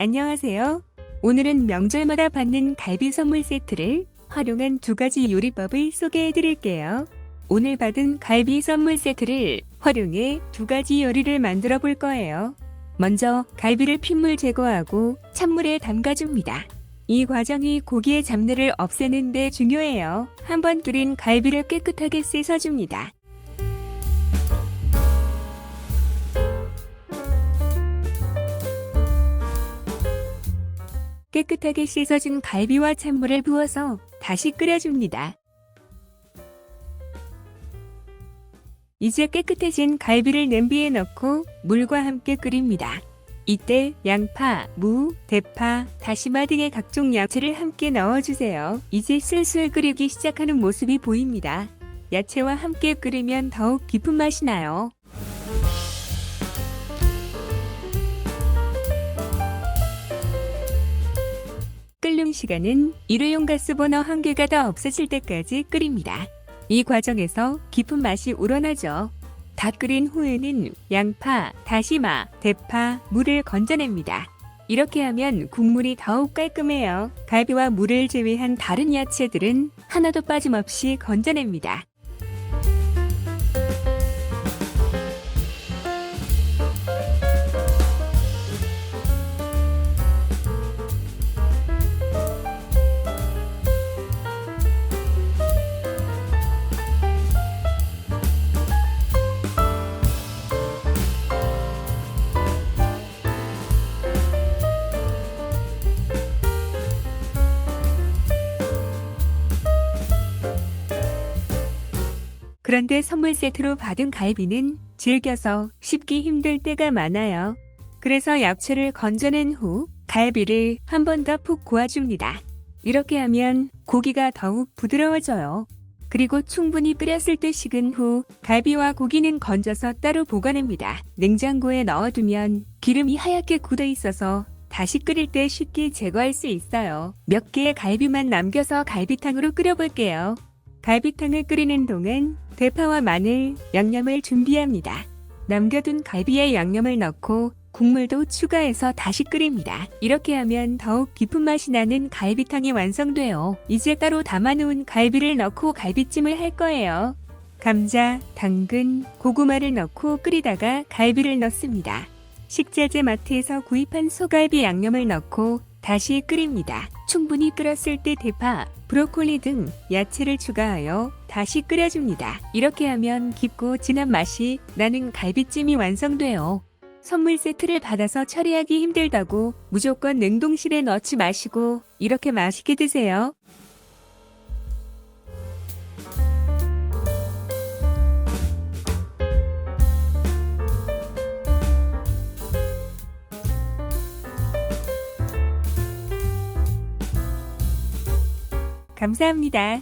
안녕하세요. 오늘은 명절마다 받는 갈비 선물 세트를 활용한 두 가지 요리법을 소개해 드릴게요. 오늘 받은 갈비 선물 세트를 활용해 두 가지 요리를 만들어 볼 거예요. 먼저 갈비를 핏물 제거하고 찬물에 담가줍니다. 이 과정이 고기의 잡내를 없애는 데 중요해요. 한번 끓인 갈비를 깨끗하게 씻어줍니다. 깨끗하게 씻어준 갈비와 찬물을 부어서 다시 끓여줍니다. 이제 깨끗해진 갈비를 냄비에 넣고 물과 함께 끓입니다. 이때 양파, 무, 대파, 다시마 등의 각종 야채를 함께 넣어주세요. 이제 슬슬 끓이기 시작하는 모습이 보입니다. 야채와 함께 끓이면 더욱 깊은 맛이 나요. 끓는 시간은 일회용 가스 버너 한 개가 더 없어질 때까지 끓입니다. 이 과정에서 깊은 맛이 우러나죠. 다 끓인 후에는 양파, 다시마, 대파, 물을 건져냅니다. 이렇게 하면 국물이 더욱 깔끔해요. 갈비와 물을 제외한 다른 야채들은 하나도 빠짐없이 건져냅니다. 그런데 선물 세트로 받은 갈비는 질겨서 씹기 힘들 때가 많아요. 그래서 야채를 건져낸 후 갈비를 한 번 더 푹 구워줍니다. 이렇게 하면 고기가 더욱 부드러워져요. 그리고 충분히 끓였을 때 식은 후 갈비와 고기는 건져서 따로 보관합니다. 냉장고에 넣어두면 기름이 하얗게 굳어 있어서 다시 끓일 때 쉽게 제거할 수 있어요. 몇 개의 갈비만 남겨서 갈비탕으로 끓여볼게요. 갈비탕을 끓이는 동안 대파와 마늘, 양념을 준비합니다. 남겨둔 갈비에 양념을 넣고 국물도 추가해서 다시 끓입니다. 이렇게 하면 더욱 깊은 맛이 나는 갈비탕이 완성돼요. 이제 따로 담아놓은 갈비를 넣고 갈비찜을 할 거예요. 감자, 당근, 고구마를 넣고 끓이다가 갈비를 넣습니다. 식자재 마트에서 구입한 소갈비 양념을 넣고 다시 끓입니다. 충분히 끓었을 때 대파, 브로콜리 등 야채를 추가하여 다시 끓여줍니다. 이렇게 하면 깊고 진한 맛이 나는 갈비찜이 완성돼요. 선물 세트를 받아서 처리하기 힘들다고 무조건 냉동실에 넣지 마시고 이렇게 맛있게 드세요. 감사합니다.